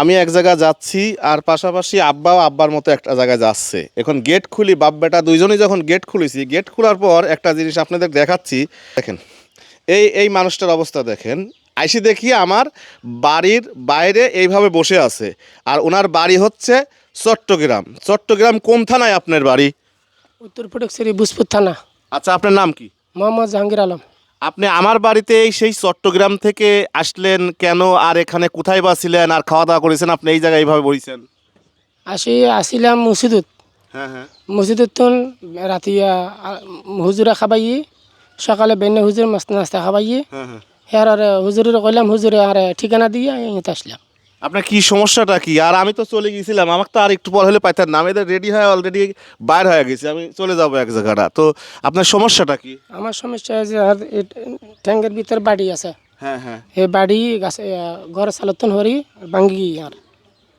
আমি এক জায়গায় যাচ্ছি আর পাশাপাশি আব্বাও আব্বার মতো একটা জায়গায় যাচ্ছে। এখন গেট খুলি বাপ বেটা দুইজনই যখন গেট খুলেছি গেট খোলার পর একটা জিনিস আপনাদের দেখাচ্ছি। দেখেন এই এই মানুষটার অবস্থা দেখেন। আইসি দেখি আমার বাড়ির বাইরে এইভাবে বসে আছে। আর ওনার বাড়ি হচ্ছে চট্টগ্রাম। চট্টগ্রাম কোন থানায় আপনার বাড়ি? উত্তর ফটিকছড়ি বুসপুর থানা। আচ্ছা আপনার নাম কি? মোহাম্মদ জাহাঙ্গীর আলম। আপনি আমার বাড়িতে এই সেই চট্টগ্রাম থেকে আসলেন কেন? আর এখানে কোথায় বা ছিলেন? আর খাওয়া দাওয়া করেছেন? আপনি এই জায়গায় এইভাবে বলছেন আসি আসিলাম মসজিদত। হ্যাঁ হ্যাঁ। মসজিদত তো রাতিয়া হুজুরা খাবাইয়ে সকালে বেনে হুজুর মাস্ত নাস্তা খাবাইয়ে হ্যাঁ হ্যাঁ। আর হুজুরের কইলাম হুজুরে আর ঠিকানা দিয়ে আসলাম। আপনার কি সমস্যাটা কি? আর আমি তো চলে গেছিলাম আমাকে তো আর একটু পর হলে পাইতেন না। আমি রেডি হয়ে অলরেডি বাইর হয়ে গেছি আমি চলে যাব এক জায়গাটা। তো আপনার সমস্যাটা কি? আমার সমস্যা যে আর ট্যাঙ্কের ভিতর বাড়ি আছে। হ্যাঁ হ্যাঁ। এই বাড়ি গাছে ঘর সালতন হরি ভাঙ্গি গিয়ে আর।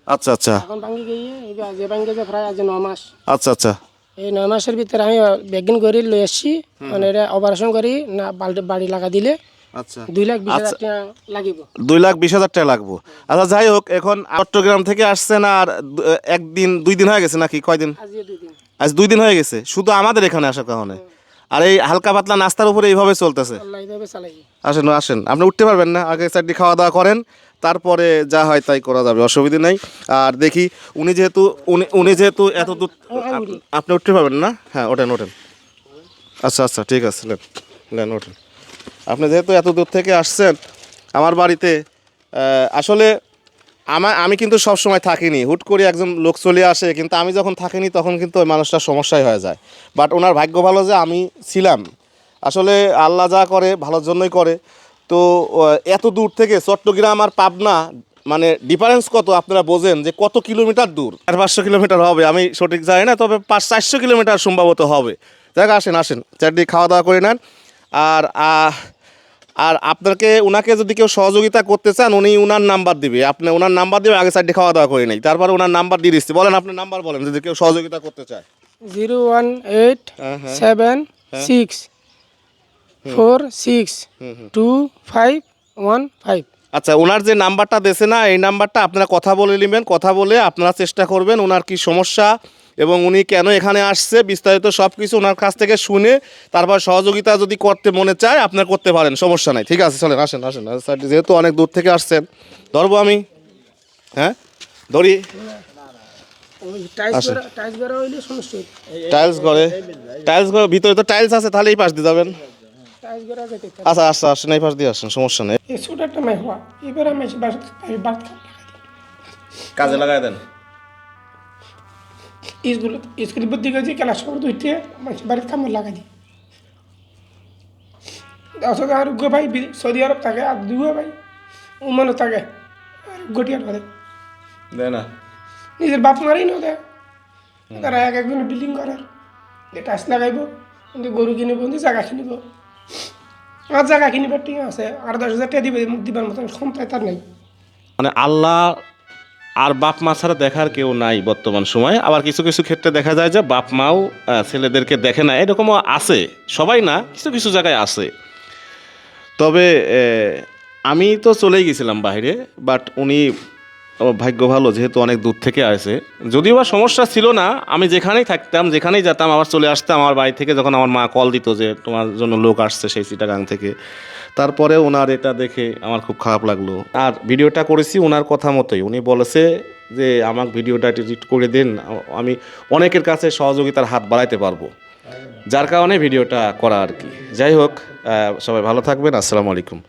আচ্ছা আচ্ছা। এখন ভাঙ্গি গিয়ে যে ভাঙ্গি যে প্রায় আজ ন মাস। আচ্ছা আচ্ছা। এই নয় মাসের ভিতরে আমি বেগিন করে লই আসছি মানে এটা অপারেশন করি না বাড়ি লাগা দিলে। আচ্ছা। দুই লাখ বিশ হাজার টাকা লাগিব। দুই লাখ বিশ হাজার টাকা লাগবো। আচ্ছা যাই হোক এখন চট্টগ্রাম থেকে আসছেন আর একদিন দুই দিন হয়ে গেছে নাকি? কয়দিন? আজ দুই দিন হয়ে গেছে। শুধু আমাদের এখানে আসার কারণে আর এই হালকা পাতলা নাস্তার উপরে এইভাবে চলতেছে। আসেন আসেন। আপনি উঠতে পারবেন না। আগে চারটি খাওয়া দাওয়া করেন। তারপরে যা হয় তাই করা যাবে অসুবিধা নাই। আর দেখি উনি যেহেতু উনি উনি যেহেতু এত দূর আপনি উঠতে পারবেন না? হ্যাঁ ওঠেন ওঠেন। আচ্ছা আচ্ছা ঠিক আছে নেন। নেন ওঠেন। আপনি যেহেতু এত দূর থেকে আসছেন আমার বাড়িতে আসলে আমার আমি কিন্তু সব সময় থাকিনি। হুট করে একজন লোক চলে আসে, কিন্তু আমি যখন থাকিনি তখন কিন্তু ওই মানুষটার সমস্যাই হয়ে যায়। বাট ওনার ভাগ্য ভালো যে আমি ছিলাম। আসলে আল্লাহ যা করে, ভালোর জন্যই করে। তো এত দূর থেকে চট্টগ্রাম আর পাবনা মানে ডিফারেন্স কত আপনারা বোঝেন যে কত কিলোমিটার দূর? আর পাঁচশো কিলোমিটার হবে, আমি সঠিক জানি না, তবে পাঁচ চারশো কিলোমিটার সম্ভবত হবে। দেখ আসেন আসেন। চারদিকে খাওয়া দাওয়া করে নেন। আর আর আপনাকে ওনাকে যদি কেউ সহযোগিতা করতে চান উনি ওনার নাম্বার দিবে। আপনি ওনার নাম্বার দিবে আগে সাইডে খাওয়া দাওয়া করে নেই। তারপরে ওনার নাম্বার দিয়ে দিচ্ছি। বলেন আপনার নাম্বার বলেন যদি কেউ সহযোগিতা করতে চায়। জিরো ওয়ান এইট হ্যাঁ, হ্যাঁ। Seven six four six two five one five. আচ্ছা ওনার যে নাম্বারটা দেশে না এই নাম্বারটা আপনারা কথা বলে নেবেন কথা বলে আপনারা চেষ্টা করবেন ওনার কি সমস্যা এবং উনি কেন এখানে আসছে বিস্তারিত সব কিছু ওনার কাছ থেকে শুনে তারপর সহযোগিতা যদি করতে মনে চায় আপনার করতে পারেন সমস্যা নাই। ঠিক আছে চলেন আসেন আসেন। স্যার যেহেতু অনেক দূর থেকে আসছেন ধরবো আমি। হ্যাঁ? ধরি। টাইলস ঘরে টাইলস ঘরে ভিতরে তো টাইলস আছে তাহলে এই পাশ দিয়ে যাবেন। আচ্ছা আচ্ছা আসেন এই পাশ দিয়ে আসেন সমস্যা নেই। কাজে লাগাই দেন। স্কুল স্কুল ভর্তি করেছি ক্লাস করে দুইতে মানুষ বাড়ির কামড় লাগাই দিই আসলে আর গো ভাই সৌদি আরব থাকে আর দুগো ভাই ওমানও থাকে আর গটিয়ার দেয় না। নিজের বাপ মারি না দেয়। তারা এক একজন বিল্ডিং করার যে টাইস লাগাইব কিন্তু গরু কিনিব কিন্তু জায়গা কিনিব। আর জায়গা কিনিব ঠিক আছে আর দশ হাজার টাকা দিবে দিবার মতন ক্ষমতায় তার নেই। মানে আল্লাহ আর বাপ মা ছাড়া দেখার কেউ নাই বর্তমান সময়ে। আবার কিছু কিছু ক্ষেত্রে দেখা যায় যে বাপ মাও ছেলেদেরকে দেখে না। এরকমও আছে। সবাই না, কিছু কিছু জায়গায় আছে। তবে আমি তো চলেই গেছিলাম বাইরে বাট উনি ভাগ্য ভালো, যেহেতু অনেক দূর থেকে আসে। যদিও বা সমস্যা ছিল না, আমি যেখানেই থাকতাম, যেখানেই যেতাম, আবার চলে আসতাম, আমার বাড়ি থেকে যখন আমার মা কল দিত যে তোমার জন্য লোক আসছে সেই চিটাগাং থেকে। তারপরে ওনার এটা দেখে আমার খুব খারাপ লাগল। আর ভিডিওটা করেছি ওনার কথা মতোই। উনি বলেছে যে, আমাকে ভিডিওটা এডিট করে দিন, আমি অনেকের কাছে সহযোগিতার হাত বাড়াইতে পারব। যার কারণে ভিডিওটা করা আর কি। যাই হোক সবাই ভালো থাকবেন, আসসালামু আলাইকুম।